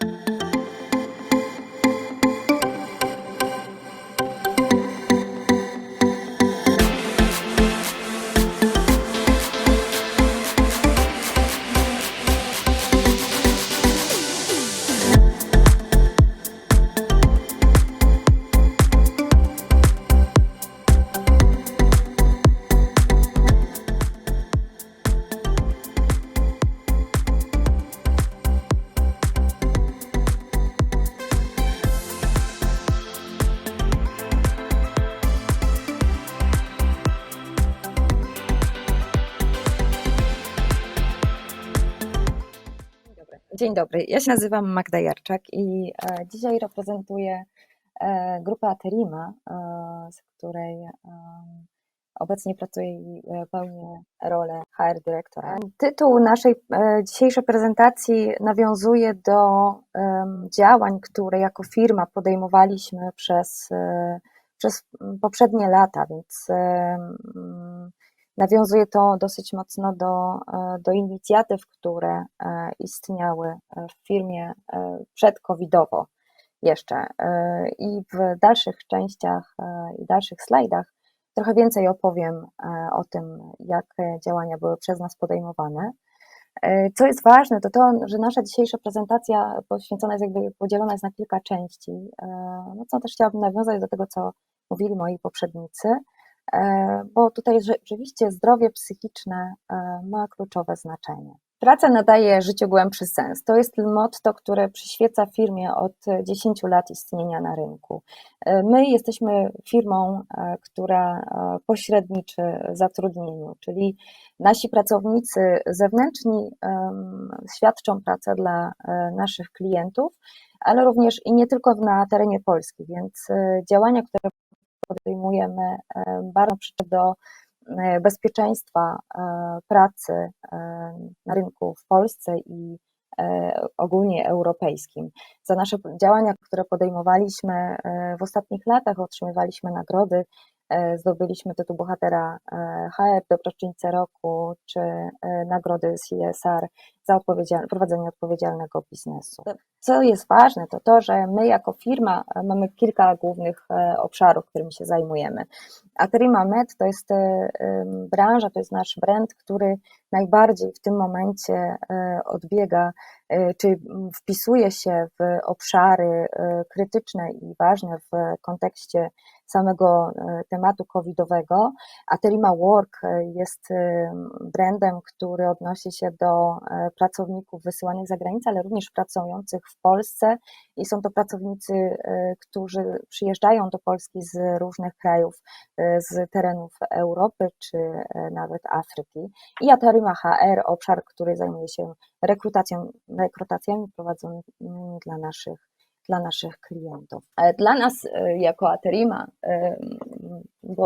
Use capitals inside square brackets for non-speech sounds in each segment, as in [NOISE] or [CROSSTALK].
Dobry. Dzień dobry, ja się nazywam Magda Jarczak i e, dzisiaj reprezentuję e, grupę Aterima, e, z której obecnie pracuję i pełnię rolę HR dyrektora. Tytuł naszej dzisiejszej prezentacji nawiązuje do działań, które jako firma podejmowaliśmy przez, przez poprzednie lata, więc Nawiązuje to dosyć mocno do, e, do inicjatyw, które e, istniały w firmie e, przedcovidowo jeszcze. E, I w dalszych częściach e, i dalszych slajdach trochę więcej opowiem e, o tym, jak działania były przez nas podejmowane. E, Co jest ważne, to to, że nasza dzisiejsza prezentacja poświęcona jest jakby podzielona jest na kilka części. E, No co też chciałabym nawiązać do tego, co mówili moi poprzednicy, e, bo tutaj rzeczywiście zdrowie psychiczne e, ma kluczowe znaczenie. Praca nadaje życiu głębszy sens. To jest motto, które przyświeca firmie od 10 lat istnienia na rynku. E, My jesteśmy firmą, e, która e, pośredniczy zatrudnieniu, czyli nasi pracownicy zewnętrzni świadczą pracę dla e, naszych klientów, ale również i nie tylko na terenie Polski, więc e, działania, które podejmujemy, e, bardzo do e, bezpieczeństwa e, pracy na rynku w Polsce i ogólnie europejskim. Za nasze działania, które podejmowaliśmy w ostatnich latach, otrzymywaliśmy nagrody. Zdobyliśmy tytuł bohatera HR, dobroczyńcę roku, czy nagrody CSR za odpowiedzial- prowadzenie odpowiedzialnego biznesu. Co jest ważne, to to, że my jako firma e, mamy kilka głównych e, obszarów, którymi się zajmujemy. Aterima Med to jest e, branża, to jest nasz brand, który najbardziej w tym momencie odbiega, czy wpisuje się w obszary krytyczne i ważne w kontekście samego tematu covidowego. Aterima Work jest brandem, który odnosi się do pracowników wysyłanych za granicę, ale również pracujących w Polsce i są to pracownicy, e, którzy przyjeżdżają do Polski z różnych krajów, e, z terenów Europy czy e, nawet Afryki. I Aterima HR, obszar, który zajmuje się rekrutacją, rekrutacjami prowadzonymi dla naszych dla naszych klientów. Dla nas jako Aterima,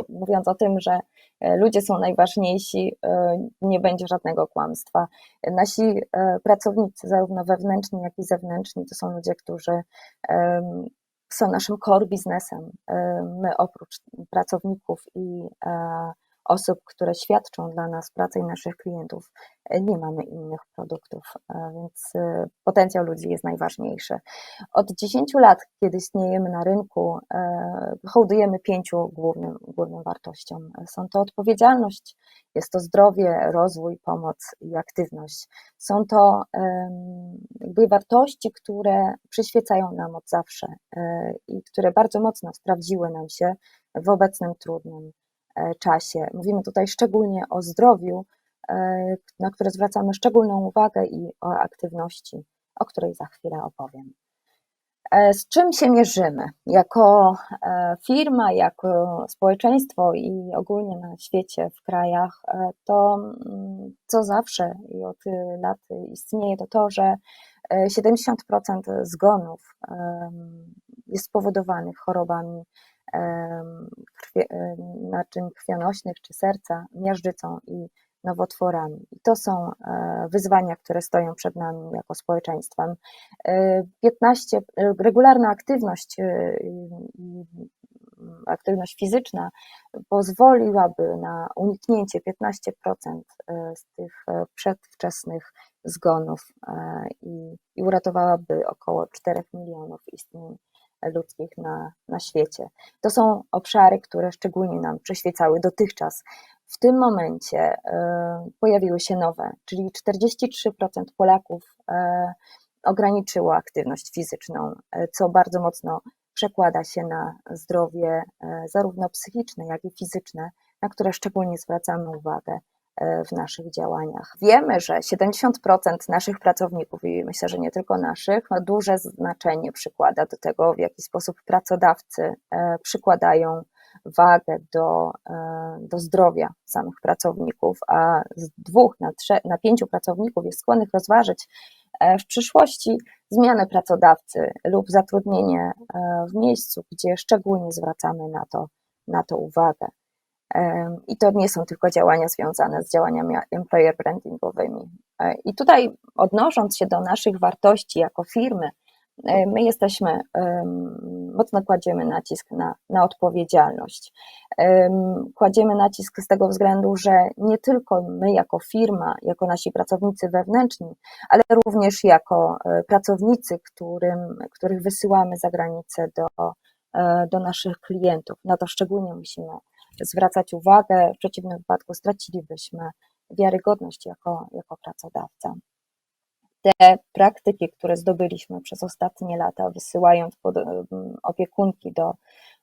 mówiąc o tym, że e, ludzie są najważniejsi, e, nie będzie żadnego kłamstwa. Nasi e, pracownicy, zarówno wewnętrzni, jak i zewnętrzni, to są ludzie, którzy są naszym core biznesem. My oprócz pracowników i osób, które świadczą dla nas pracę i naszych klientów, e, nie mamy innych produktów, e, więc e, potencjał ludzi jest najważniejszy. Od 10 lat, kiedy istniejemy na rynku, hołdujemy pięciu głównym, głównym wartościom. Są to odpowiedzialność, jest to zdrowie, rozwój, pomoc i aktywność. Są to jakby wartości, które przyświecają nam od zawsze i które bardzo mocno sprawdziły nam się w obecnym trudnym czasie. Mówimy tutaj szczególnie o zdrowiu, e, na które zwracamy szczególną uwagę i o aktywności, o której za chwilę opowiem. E, Z czym się mierzymy jako e, firma, jako społeczeństwo i ogólnie na świecie, w krajach, e, to mm, co zawsze i od lat istnieje, to to, że e, 70% zgonów jest spowodowanych chorobami em, naczyń krwionośnych czy serca, miażdżycą i nowotworami. I to są e, wyzwania, które stoją przed nami jako społeczeństwem. E, 15, e, regularna aktywność e, aktywność fizyczna pozwoliłaby na uniknięcie 15% z tych e, przedwczesnych zgonów e, i, i uratowałaby około 4 milionów istnień ludzkich na, na świecie. To są obszary, które szczególnie nam przyświecały dotychczas. W tym momencie e, pojawiły się nowe, czyli 43% Polaków e, ograniczyło aktywność fizyczną, e, co bardzo mocno przekłada się na zdrowie zarówno psychiczne, jak i fizyczne, na które szczególnie zwracamy uwagę w naszych działaniach. Wiemy, że 70% naszych pracowników, i myślę, że nie tylko naszych, ma duże znaczenie przykłada do tego, w jaki sposób pracodawcy przykładają wagę do, e, do zdrowia samych pracowników, a z dwóch na, trzech, na pięciu pracowników jest skłonnych rozważyć e, w przyszłości zmianę pracodawcy lub zatrudnienie e, w miejscu, gdzie szczególnie zwracamy na to, na to uwagę. I to nie są tylko działania związane z działaniami employer brandingowymi. I tutaj odnosząc się do naszych wartości jako firmy, E, my jesteśmy, mocno kładziemy nacisk na, na odpowiedzialność. Kładziemy nacisk z tego względu, że nie tylko my jako firma, jako nasi pracownicy wewnętrzni, ale również jako e, pracownicy, którym, których wysyłamy za granicę do, e, do naszych klientów. Na to szczególnie musimy zwracać uwagę, w przeciwnym wypadku stracilibyśmy wiarygodność jako, jako pracodawca te praktyki, które zdobyliśmy przez ostatnie lata, wysyłając pod, opiekunki do,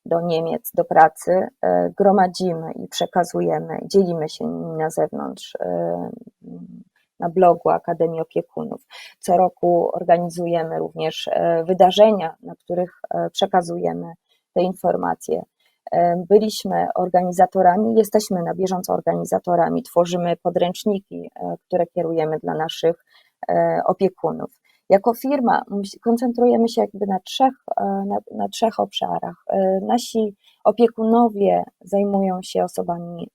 do Niemiec do pracy, e, gromadzimy i przekazujemy, dzielimy się nimi na zewnątrz e, na blogu Akademii Opiekunów. Co roku organizujemy również e, wydarzenia, na których przekazujemy te informacje. Byliśmy organizatorami, jesteśmy na bieżąco organizatorami, tworzymy podręczniki, które kierujemy dla naszych E, opiekunów. Jako firma koncentrujemy się jakby na trzech, e, na, na trzech obszarach. E, nasi opiekunowie zajmują się osobami,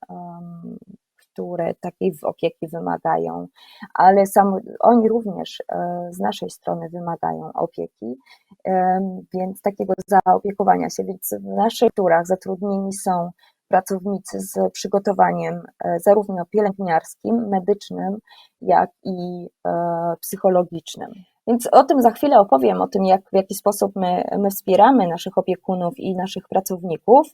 które takiej opieki wymagają, ale sam, oni również z naszej strony wymagają opieki, więc takiego zaopiekowania się. Więc w naszych turach zatrudnieni są pracownicy z przygotowaniem e, zarówno pielęgniarskim, medycznym, jak i e, psychologicznym. Więc o tym za chwilę opowiem, o tym, jak, w jaki sposób my, my wspieramy naszych opiekunów i naszych pracowników,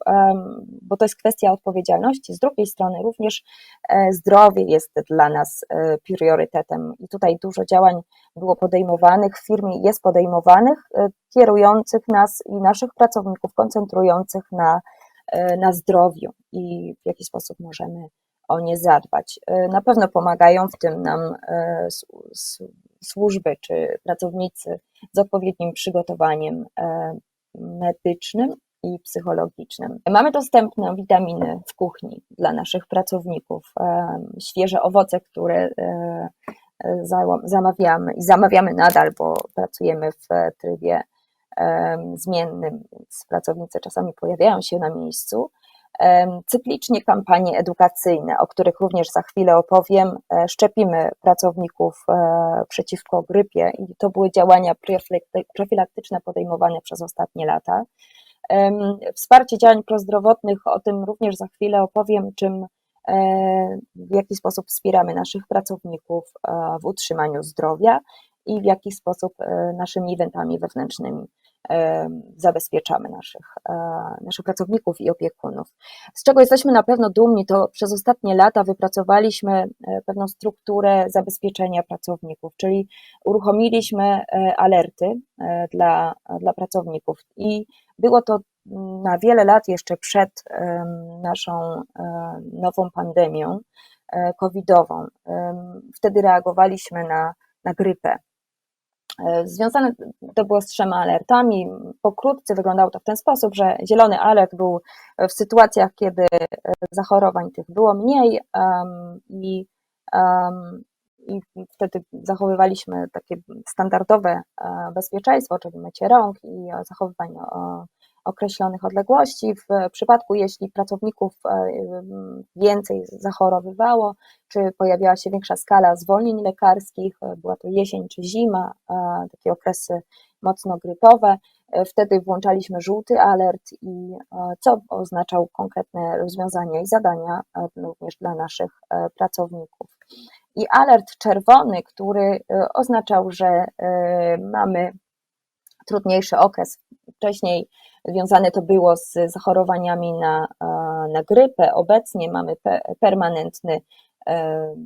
bo to jest kwestia odpowiedzialności. Z drugiej strony również e, zdrowie jest dla nas priorytetem i tutaj dużo działań było podejmowanych, w firmie jest podejmowanych, kierujących nas i naszych pracowników, koncentrujących na E, na zdrowiu i w jaki sposób możemy o nie zadbać. E, na pewno pomagają w tym nam e, służby czy pracownicy z odpowiednim przygotowaniem medycznym i psychologicznym. Mamy dostępne witaminy w kuchni dla naszych pracowników, świeże owoce, które zamawiamy i zamawiamy nadal, bo pracujemy w trybie zmiennym, więc pracownicy czasami pojawiają się na miejscu. Cyklicznie kampanie edukacyjne, o których również za chwilę opowiem. E, szczepimy pracowników e, przeciwko grypie i to były działania profilaktyczne podejmowane przez ostatnie lata. Wsparcie działań prozdrowotnych, o tym również za chwilę opowiem, czym e, w jaki sposób wspieramy naszych pracowników w utrzymaniu zdrowia i w jaki sposób naszymi eventami wewnętrznymi zabezpieczamy naszych, e, naszych pracowników i opiekunów. Z czego jesteśmy na pewno dumni, to przez ostatnie lata wypracowaliśmy e, pewną strukturę zabezpieczenia pracowników, czyli uruchomiliśmy e, alerty dla, dla pracowników i było to na wiele lat jeszcze przed naszą nową pandemią covidową. Wtedy reagowaliśmy na, na grypę związane to było z trzema alertami. Pokrótce wyglądało to w ten sposób, że zielony alert był w sytuacjach, kiedy e, zachorowań tych było mniej um, i, um, i wtedy zachowywaliśmy takie standardowe e, bezpieczeństwo, czyli mycie rąk i zachowywanie określonych odległości. W przypadku, jeśli pracowników e, więcej zachorowywało, czy pojawiała się większa skala zwolnień lekarskich, e, była to jesień czy zima, e, takie okresy mocno grypowe, wtedy włączaliśmy żółty alert i co oznaczał konkretne rozwiązania i zadania również dla naszych pracowników. i alert czerwony, który oznaczał, że mamy trudniejszy okres. Wcześniej związane to było z zachorowaniami na, na grypę. Obecnie mamy permanentny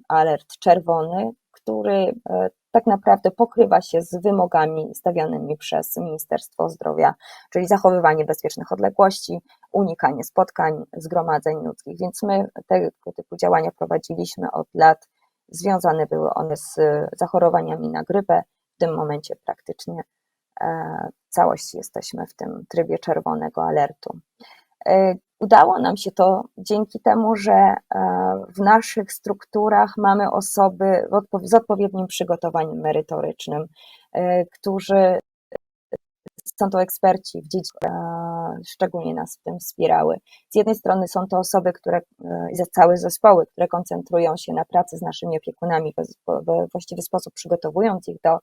alert czerwony, który tak naprawdę pokrywa się z wymogami stawianymi przez Ministerstwo Zdrowia, czyli zachowywanie bezpiecznych odległości, unikanie spotkań, zgromadzeń ludzkich. Więc my tego typu działania prowadziliśmy od lat. Związane były one z zachorowaniami na grypę. W tym momencie praktycznie e, całości jesteśmy w tym trybie czerwonego alertu. E, udało nam się to dzięki temu, że e, w naszych strukturach mamy osoby z odpowiednim przygotowaniem merytorycznym, którzy są to eksperci w dziedzinie, szczególnie nas w tym wspierały. Z jednej strony są to osoby, które, całe zespoły, które koncentrują się na pracy z naszymi opiekunami, we właściwy sposób przygotowując ich do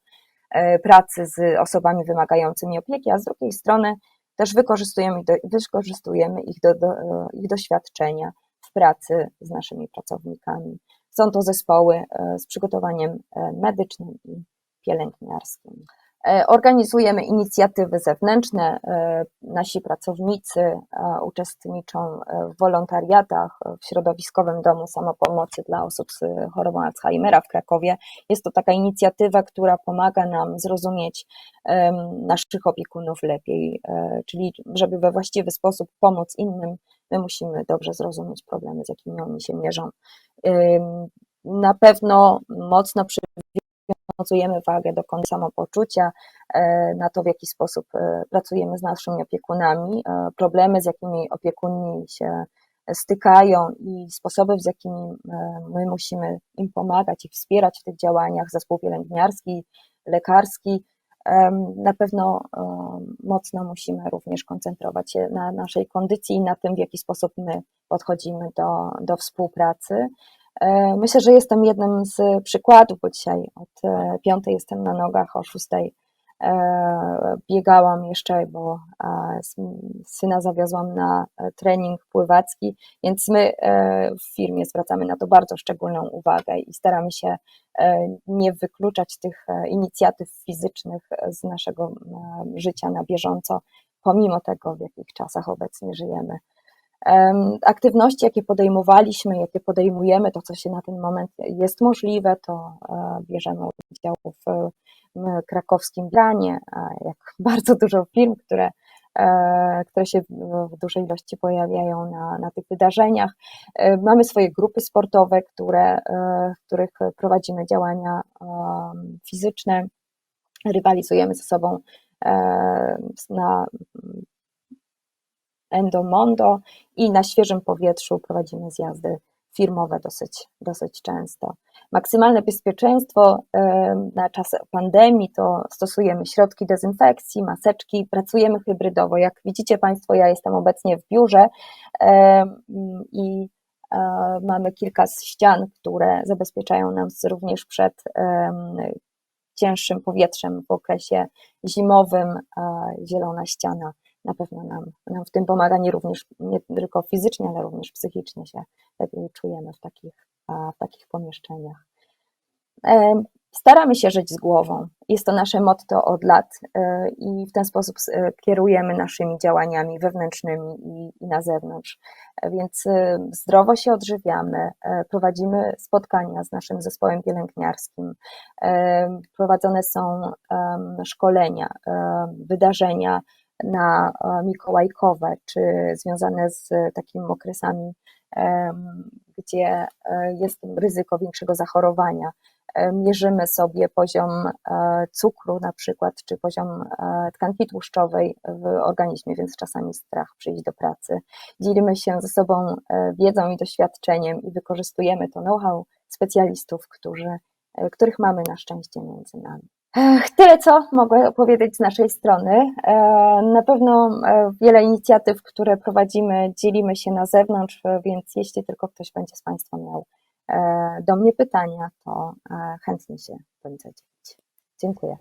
pracy z osobami wymagającymi opieki, a z drugiej strony też wykorzystujemy, wykorzystujemy ich, do, do, ich doświadczenia w pracy z naszymi pracownikami. Są to zespoły e, z przygotowaniem e, medycznym i pielęgniarskim. E, organizujemy inicjatywy zewnętrzne. E, nasi pracownicy e, uczestniczą w wolontariatach w Środowiskowym Domu Samopomocy dla osób z chorobą Alzheimera w Krakowie. Jest to taka inicjatywa, która pomaga nam zrozumieć naszych opiekunów lepiej, czyli żeby we właściwy sposób pomóc innym, my musimy dobrze zrozumieć problemy, z jakimi oni się mierzą. Na pewno mocno przy przywiązujemy wagę do samopoczucia, e, na to, w jaki sposób e, pracujemy z naszymi opiekunami, e, problemy, z jakimi opiekuni się stykają i sposoby, z jakimi my musimy im pomagać i wspierać w tych działaniach, zespół pielęgniarski, lekarski. Na pewno mocno musimy również koncentrować się na naszej kondycji i na tym, w jaki sposób my podchodzimy do, do współpracy. E, myślę, że jestem jednym z przykładów, bo dzisiaj od e, piątej jestem na nogach, o szóstej e, biegałam jeszcze, bo syna zawiozłam na trening pływacki, więc my w firmie zwracamy na to bardzo szczególną uwagę i staramy się nie wykluczać tych inicjatyw fizycznych z naszego życia na bieżąco, pomimo tego, w jakich czasach obecnie żyjemy. Aktywności, jakie podejmowaliśmy, jakie podejmujemy, to co się na ten moment jest możliwe, to e, bierzemy udział w krakowskim granie, jak [LAUGHS] bardzo dużo firm, które, e, które się w dużej ilości pojawiają na, na tych wydarzeniach. E, mamy swoje grupy sportowe, które, w których prowadzimy działania fizyczne, rywalizujemy ze sobą na Endomondo i na świeżym powietrzu prowadzimy zjazdy firmowe dosyć, dosyć często. Maksymalne bezpieczeństwo na czas pandemii to stosujemy środki dezynfekcji, maseczki, pracujemy hybrydowo. Jak widzicie Państwo, ja jestem obecnie w biurze i e, mamy kilka ścian, które zabezpieczają nas również przed cięższym powietrzem w okresie zimowym. Zielona ściana na pewno nam, nam w tym pomaga, nie również nie tylko fizycznie, ale również psychicznie się lepiej czujemy w takich, w takich pomieszczeniach. E, staramy się żyć z głową. Jest to nasze motto od lat e, i w ten sposób e, kierujemy naszymi działaniami wewnętrznymi i, i na zewnątrz. Więc zdrowo się odżywiamy, prowadzimy spotkania z naszym zespołem pielęgniarskim, prowadzone są szkolenia, wydarzenia na e, mikołajkowe, czy związane z takimi okresami, gdzie e, jest ryzyko większego zachorowania. E, mierzymy sobie poziom cukru na przykład, czy poziom tkanki tłuszczowej w organizmie, więc czasami strach przyjść do pracy. Dzielimy się ze sobą wiedzą i doświadczeniem i wykorzystujemy to know-how specjalistów, którzy, których mamy na szczęście między nami. Tyle, co mogę opowiedzieć z naszej strony. E, na pewno e, wiele inicjatyw, które prowadzimy, dzielimy się na zewnątrz, e, więc jeśli tylko ktoś będzie z Państwa miał do mnie pytania, to chętnie się powiem zadzielić. Dziękuję.